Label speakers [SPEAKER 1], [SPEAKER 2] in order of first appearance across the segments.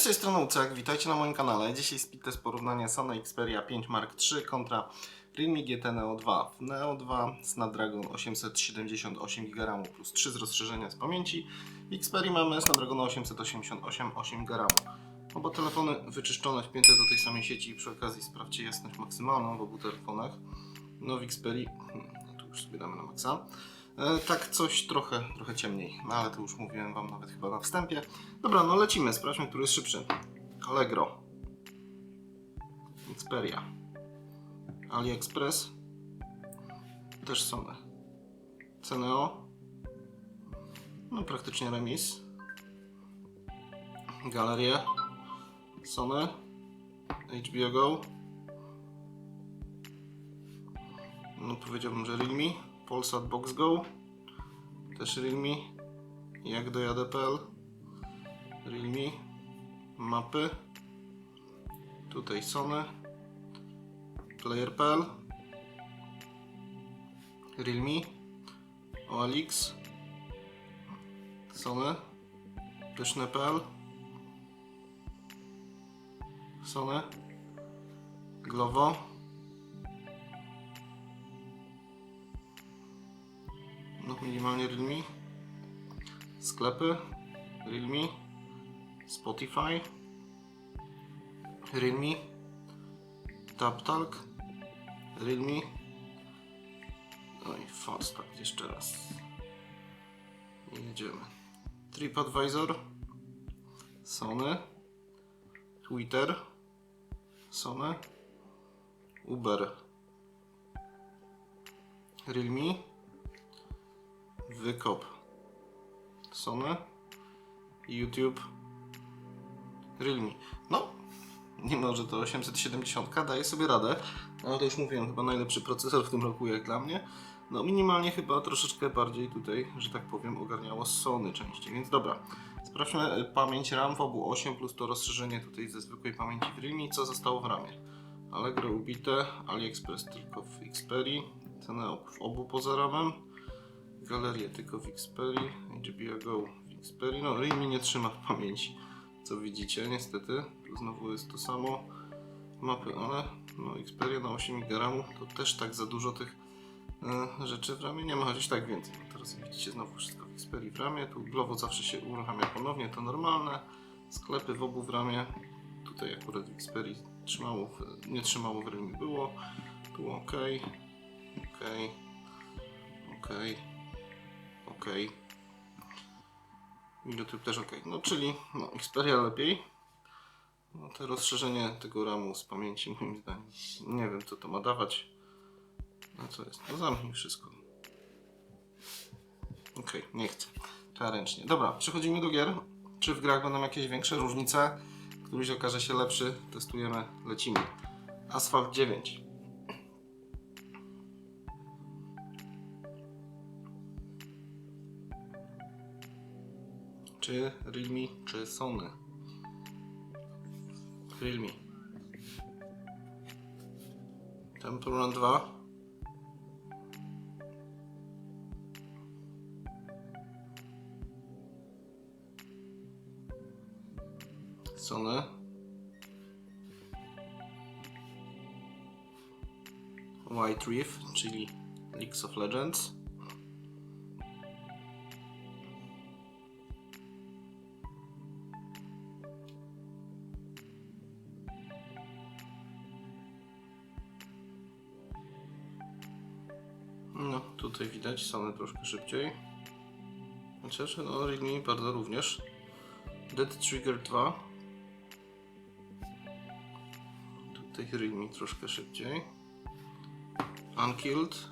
[SPEAKER 1] Cześć, z tej strony Ucek, witajcie na moim kanale. Dzisiaj speed test porównania Sony Xperia 5 Mark III kontra Realme GT Neo 2. W Neo 2 Snapdragon 878 GB plus 3 z rozszerzenia z pamięci. W Xperia mamy Snapdragon 888 8 GB. Oba telefony wyczyszczone, wpięte do tej samej sieci. Przy okazji sprawdźcie jasność maksymalną w obu telefonach. No w Xperia, hmm, tu już sobie damy na maksa. E, tak coś trochę, trochę ciemniej, no ale to już mówiłem Wam nawet chyba na wstępie. Dobra, no lecimy, sprawdźmy, który jest szybszy. Allegro. Xperia. AliExpress. Też Sony. Ceneo. No praktycznie remis. Galerie. Sony. HBO Go. No powiedziałbym, że Realme. Polsat Box Go. Też Realme. Jak dojadę.pl. Realme. Mapy. Tutaj Sony. Player.pl. Realme. OLX. Sony. Pyszne.pl. Sony. Glovo. Minimalnie Realme. Sklepy. Realme. Spotify. Realme. TapTalk. Realme. No i Fastback jeszcze raz. I jedziemy. TripAdvisor. Sony. Twitter. Sony. Uber. Realme. Wykop. Sony. YouTube. Realme. No, mimo że to 870 daje sobie radę, ale to już mówiłem, chyba najlepszy procesor w tym roku jak dla mnie. No minimalnie chyba troszeczkę bardziej tutaj, że tak powiem, ogarniało Sony częściej, więc dobra. Sprawdźmy e, pamięć RAM w obu 8 plus to rozszerzenie tutaj ze zwykłej pamięci w Realme, co zostało w ramie. Allegro ubite, AliExpress tylko w Xperia, cenę w obu poza ramem, galerię tylko w Xperia, HBO Go w Xperia, no Realme nie trzyma w pamięci, co widzicie. Niestety, tu znowu jest to samo, mapy, ale no Xperia na 8 GB to też tak za dużo tych e, rzeczy w ramie nie ma, chociaż tak więcej. No teraz widzicie znowu wszystko w Xperia w ramie, tu Glovo zawsze się uruchamia ponownie, to normalne, sklepy w obu w ramie, tutaj akurat w Xperia trzymało, w, nie trzymało w Realme było, tu ok, ok, ok. YouTube też ok. No czyli no, Xperia lepiej. No to rozszerzenie tego ramu z pamięci moim zdaniem. Nie wiem co to ma dawać. No co jest? No zamknij wszystko. Ok, nie chcę. Trzeba ręcznie. Dobra, przechodzimy do gier. Czy w grach będą jakieś większe różnice? Któryś okaże się lepszy. Testujemy, lecimy. Asphalt 9. Czy Realme, czy Sony? Realme. Temple Run 2. Sony. White Reef, czyli League of Legends. Tutaj widać Sony troszkę szybciej. Chociaż no, Realme bardzo również. Dead Trigger 2. Tutaj Realme troszkę szybciej. Unkilled.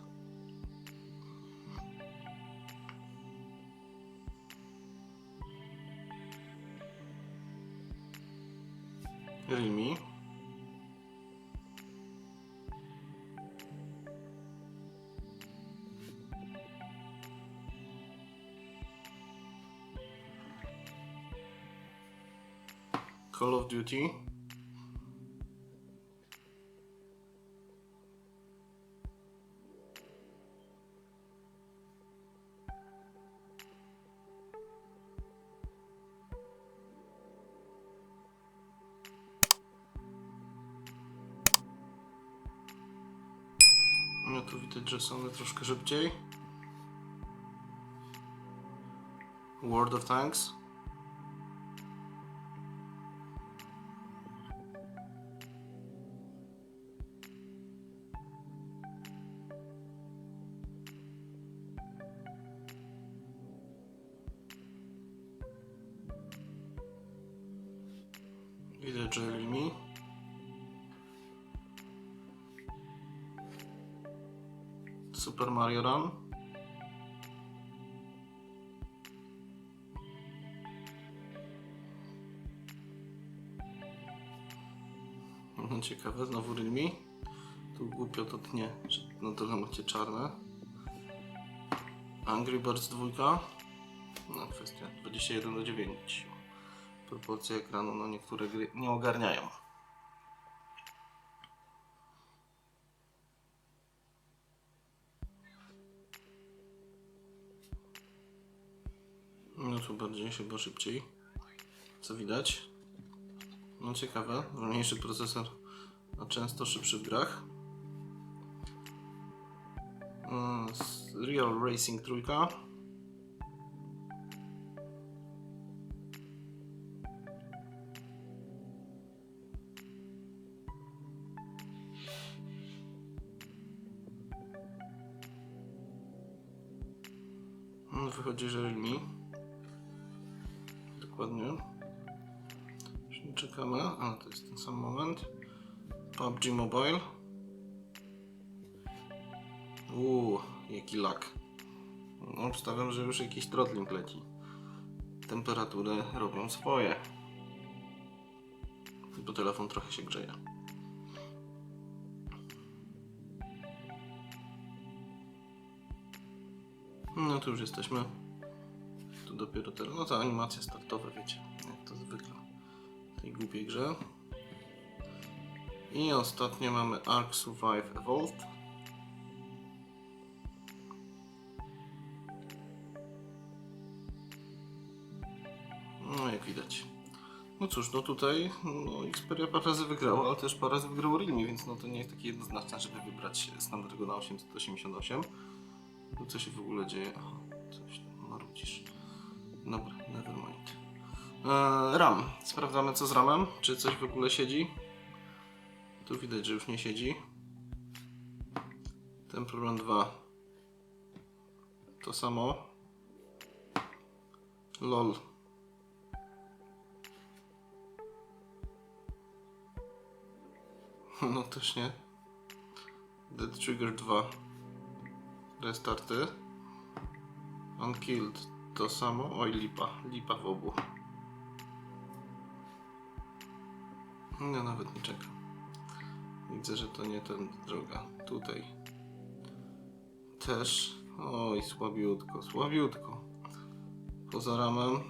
[SPEAKER 1] Realme. Call of Duty. No tu widać, że są one troszkę szybciej. World of Tanks. Że Realme. Super Mario Run. No ciekawe, znowu Realme. Tu głupio to tnie, że na dole macie czarne. Angry Birds 2. No kwestia 21 do 9. Proporcje ekranu, no niektóre gry nie ogarniają. No tu bardziej chyba szybciej. Co widać? No ciekawe, mniejszy procesor, a często szybszy w grach. Mm, Real Racing trójka. No, wychodzi, że Realme. Dokładnie. Już nie czekamy, ale to jest ten sam moment. PUBG Mobile. Uuu, jaki lak. No, obstawiam, że już jakiś throttling leci. Temperatury robią swoje. Bo telefon trochę się grzeje. No tu już jesteśmy. Tu dopiero teraz. No ta animacja startowa, wiecie, jak to zwykle w tej głupiej grze. I ostatnio mamy Ark Survive Evolved. No jak widać. No cóż, no tutaj no, Xperia parę razy wygrała, ale też parę razy wygrał Realme, więc no to nie jest takie jednoznaczne, żeby wybrać Snapdragona 888. No co się w ogóle dzieje? Aha, coś tam marudzisz. Dobra, nevermind. Eee, RAM. Sprawdzamy co z RAMem. Czy coś w ogóle siedzi? Tu widać, że już nie siedzi. Ten problem 2. To samo. LOL. No też nie. Dead Trigger 2. Restarty. Unkilled to samo. Oj, lipa. Lipa w obu. No nawet nie czekam. Widzę, że to nie ten droga. Tutaj. Też. Oj, słabiutko, słabiutko. Poza ramem.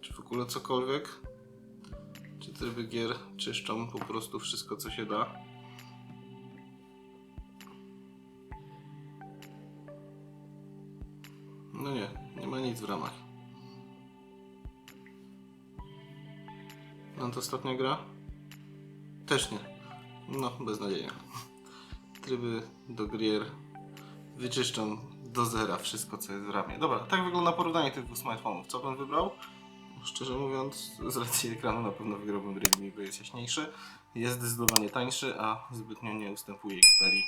[SPEAKER 1] Czy w ogóle cokolwiek? Czy tryby gier czyszczą po prostu wszystko, co się da? Nic w ramach. No to ostatnia gra? Też nie. No, beznadzieja. Tryby do gier wyczyszczą do zera wszystko, co jest w ramie. Dobra, tak wygląda porównanie tych dwóch smartfonów. Co bym wybrał? Szczerze mówiąc, z racji ekranu na pewno wygrałbym Realme, bo jest jaśniejszy. Jest zdecydowanie tańszy, a zbytnio nie ustępuje Xperii.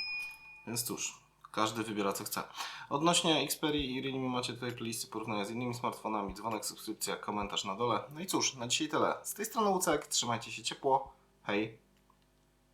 [SPEAKER 1] Więc cóż, każdy wybiera co chce. Odnośnie Xperii i Realme macie tutaj playlisty porównania z innymi smartfonami, dzwonek, subskrypcja, komentarz na dole. No i cóż, na dzisiaj tyle. Z tej strony Łucek, trzymajcie się ciepło. Hej!